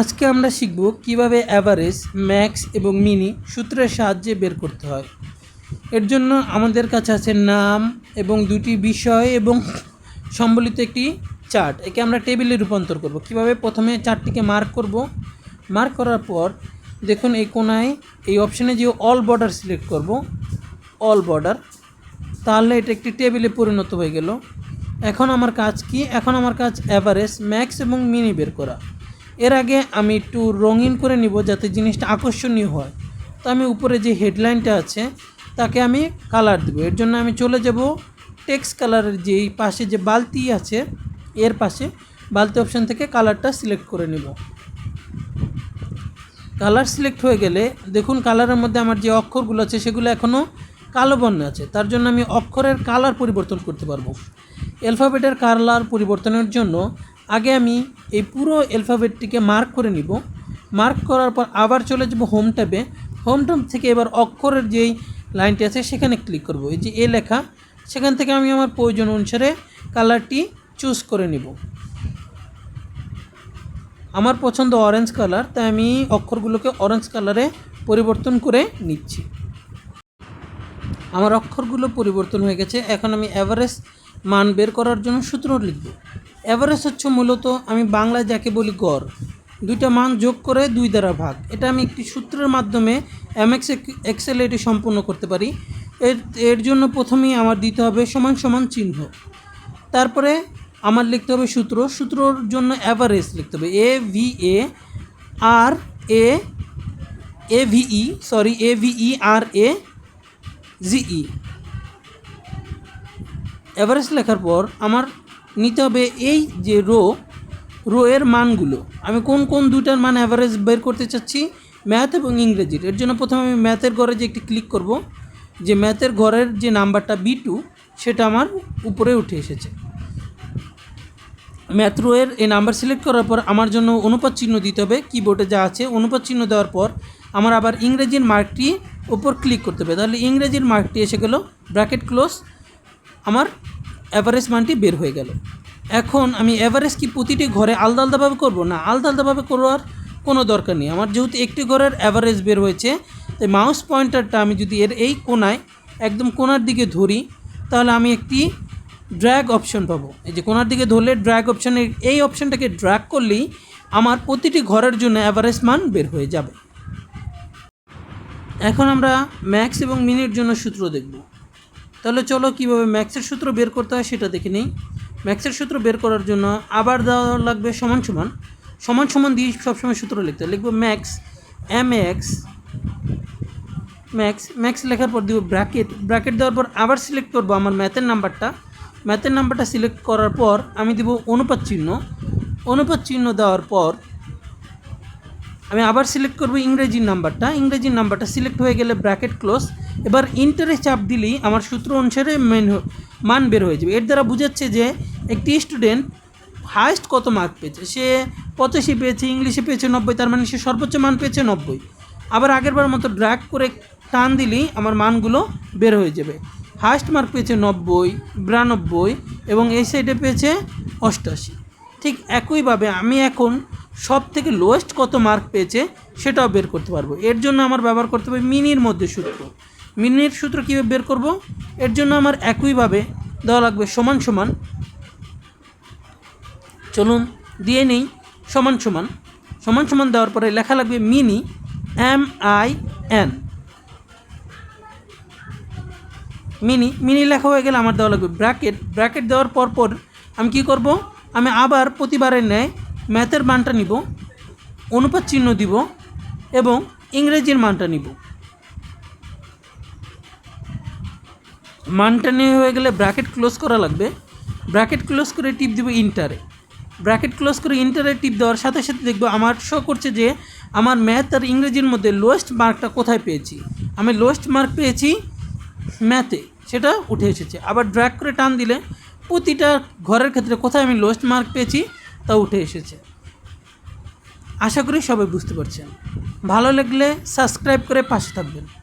আজকে আমরা শিখব কীভাবে অ্যাভারেজ ম্যাক্স এবং মিনি সূত্রের সাহায্যে বের করতে হয়। এর জন্য আমাদের কাছে আছে নাম এবং দুটি বিষয় এবং সম্বলিত একটি চার্ট। একে আমরা টেবিলে রূপান্তর করব। কীভাবে প্রথমে চার্টটিকে মার্ক করব? মার্ক করার পর দেখুন এই কোনায় এই অপশানে যে অল বর্ডার সিলেক্ট করব অল বর্ডার তাহলে এটা একটি টেবিলে পরিণত হয়ে গেল। এখন আমার কাজ কি? এখন আমার কাজ অ্যাভারেজ ম্যাক্স এবং মিনি বের করা। এর আগে আমি একটু রঙিন করে নিব যাতে জিনিসটা আকর্ষণীয় হয়। তো আমি উপরে যে হেডলাইনটা আছে, তাকে আমি কালার দেবো। এর জন্য আমি চলে যাব টেক্স কালারের যেই পাশে যে বালতি আছে, এর পাশে বালতি অপশান থেকে কালারটা সিলেক্ট করে নেব। কালার সিলেক্ট হয়ে গেলে দেখুন কালারের মধ্যে আমার যে অক্ষরগুলো আছে, সেগুলো এখনও কালো বর্ণে আছে। তার জন্য আমি অক্ষরের কালার পরিবর্তন করতে পারব। অ্যালফাবেটের কালার পরিবর্তনের জন্য আগে আমি এই পুরো অ্যালফাবেটটিকে মার্ক করে নিব। মার্ক করার পর আবার চলে যাব হোম ট্যাবে। হোম ট্যাব থেকে এবার অক্ষরের যেই লাইনটি আছে সেখানে ক্লিক করব। এই যে এ লেখা, সেখান থেকে আমি আমার প্রয়োজন অনুসারে কালারটি চুজ করে নিব। আমার পছন্দ অরেঞ্জ কালার তাই আমি অক্ষরগুলোকে অরেঞ্জ কালারে পরিবর্তন করে নিচ্ছি। আমার অক্ষরগুলো পরিবর্তন হয়ে গেছে। এখন আমি অ্যাভারেজ মান বের করার জন্য সূত্র লিখব। অ্যাভারেজ হচ্ছে মূলত আমি বাংলায় যাকে বলি গড়। দুইটা মান যোগ করে দুই দ্বারা ভাগ। এটা আমি একটি সূত্রের মাধ্যমে এমএক্স এক্সেল এটি সম্পূর্ণ করতে পারি। এর এর জন্য প্রথমেই আমার দিতে হবে সমান সমান চিহ্ন। তারপরে আমার লিখতে হবে সূত্র। সূত্রর জন্য অ্যাভারেজ লিখতে হবে। A V A R A A V sorry A V R A G average লেখার পর আমার নিতে হবে এই যে রো রো এর মানগুলো। আমি কোন কোন দুইটার মান অ্যাভারেজ বের করতে চাচ্ছি? ম্যাথ এবং ইংরেজির। এর জন্য প্রথমে আমি ম্যাথের ঘরে যে একটি ক্লিক করব, যে ম্যাথের ঘরের যে নাম্বারটা বি টু সেটা আমার উপরে উঠে এসেছে। ম্যাথ রোয়ের এই নাম্বার সিলেক্ট করার পর আমার জন্য অনুপাত চিহ্ন দিতে হবে কিবোর্ডে যা আছে, অনুপাত চিহ্ন দেওয়ার পর আমার আবার ইংরেজির মার্কটি ওপর ক্লিক করতে হবে। তাহলে ইংরেজির মার্কটি এসে গেল ব্র্যাকেট ক্লোজ আমার অ্যাভারেজ মানটি বের হয়ে গেল। এখন আমি অ্যাভারেজ কি প্রতিটি ঘরে আলাদা আলাদাভাবে করব? না আলাদা আলাদাভাবে করার কোনো দরকার নেই। আমার যেহেতু একটি ঘরের অ্যাভারেজ বের হয়েছে, তাই মাউস পয়েন্টারটা আমি যদি এর এই কোনায়, একদম কোনার দিকে ধরি, তাহলে আমি একটি ড্র্যাগ অপশন পাবো। এই যে কোনার দিকে ধরলে ড্র্যাগ অপশানের এই অপশানটাকে ড্র্যাগ করলেই আমার প্রতিটি ঘরের জন্য অ্যাভারেজ মান বের হয়ে যাবে। এখন আমরা ম্যাক্স এবং মিনির জন্য সূত্র দেখব। তাহলে চলো কীভাবে ম্যাক্সের সূত্র বের করতে হয় সেটা দেখে নিই। ম্যাক্সের সূত্র বের করার জন্য আবার দেওয়া লাগবে সমান সমান। সমান সমান দিয়ে সবসময় সূত্র লিখতে। লিখব max M X max max লেখার পর দিব ব্র্যাকেট ব্র্যাকেট দেওয়ার পর আবার সিলেক্ট করব আমার ম্যাথের নাম্বারটা ম্যাথের নাম্বারটা সিলেক্ট করার পর আমি দিব অনুপাত চিহ্ন। অনুপাত চিহ্ন দেওয়ার পর আমি আবার সিলেক্ট করব ইংরেজির নাম্বারটা। ইংরেজির নাম্বারটা সিলেক্ট হয়ে গেলে ব্র্যাকেট ক্লোজ এবার ইন্টারে চাপ দিলেই আমার সূত্র অনুসারে মেন মান বের হয়ে যাবে। এর দ্বারা বোঝাচ্ছে যে একটি স্টুডেন্ট হায়েস্ট কত মার্ক পেয়েছে? সে পঁচাশি পেয়েছে, ইংলিশে পেয়েছে নব্বই, তার মানে সে সর্বোচ্চ মান পেয়েছে নব্বই। আবার আগেরবার মতো ড্র্যাগ করে টান দিলেই আমার মানগুলো বের হয়ে যাবে। হায়েস্ট মার্ক পেয়েছে নব্বই, বিরানব্বই এবং এই সাইডে পেয়েছে অষ্টাশি। ঠিক একইভাবে আমি এখন সব থেকে লোয়েস্ট কত মার্ক পেয়েছে সেটাও বের করতে পারব। এর জন্য আমার ব্যবহার করতে হবে মিনির মধ্যে সূত্র। মিনির সূত্র কীভাবে বের করব? এর জন্য আমার একইভাবে দেওয়া লাগবে সমান সমান। চলুন দিয়ে নেই, সমান সমান। সমান সমান দেওয়ার পরে লেখা লাগবে mini M I N mini mini লেখা হয়ে গেলে আমার দেওয়া লাগবে ব্র্যাকেট। ব্র্যাকেট দেওয়ার পর পর আমি কি করব? আমি আবার প্রতিবারের ন্যায় ম্যাথের মানটা নিব, অনুপাত চিহ্ন দিব এবং ইংরেজির মানটা নিব। মানটা নিয়ে হয়ে গেলে ব্র্যাকেট ক্লোজ করা লাগবে। ব্র্যাকেট ক্লোজ করে টিপ দিব ইন্টারে ব্র্যাকেট ক্লোজ করে ইন্টারে টিপ দেওয়ার সাথে সাথে দেখব আমার শো করছে যে আমার ম্যাথ আর ইংরেজির মধ্যে লোয়েস্ট মার্কটা কোথায় পেয়েছি। আমি লোয়েস্ট মার্ক পেয়েছি ম্যাথে, সেটা উঠে এসেছে। আবার ড্র্যাক করে টান দিলে প্রতিটা ঘরের ক্ষেত্রে কোথায় আমি লোয়েস্ট মার্ক পেয়েছি তা উঠে এসেছে। আশা করি সবাই বুঝতে পারছেন। ভালো লাগলে সাবস্ক্রাইব করে পাশে থাকবেন।